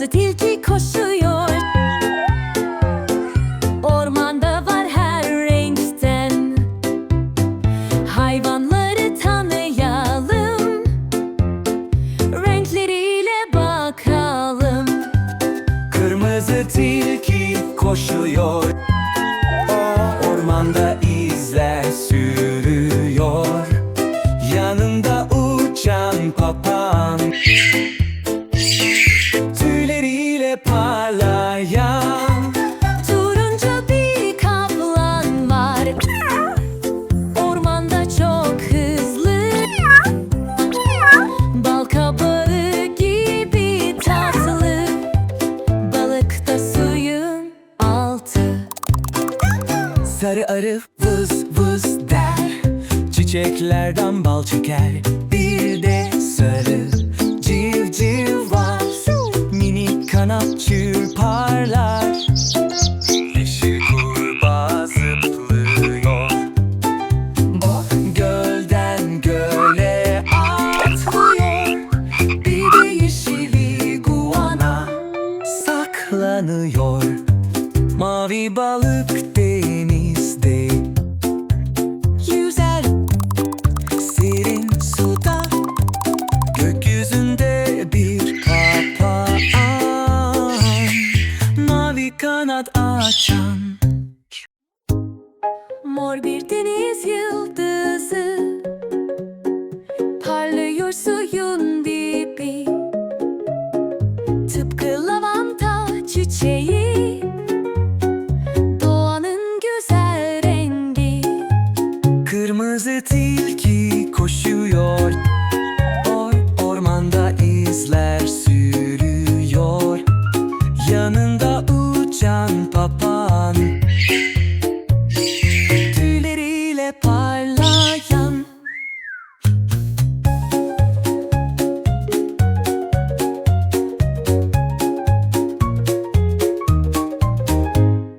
Kırmızı tilki koşuyor. Ormanda var her renkten. Hayvanları tanıyalım. Renkleriyle bakalım. Kırmızı tilki koşuyor. Ormanda izler sürüyor Sarı arı vız vız der. Çiçeklerden bal çeker. Bir de sarı. Civciv var. Minik kanat çırparlar. Yeşil kurbağa Gölden göle atlıyor. Bir de saklanıyor. Mavi balık denizde Kanat açan. Mor bir deniz yıldızı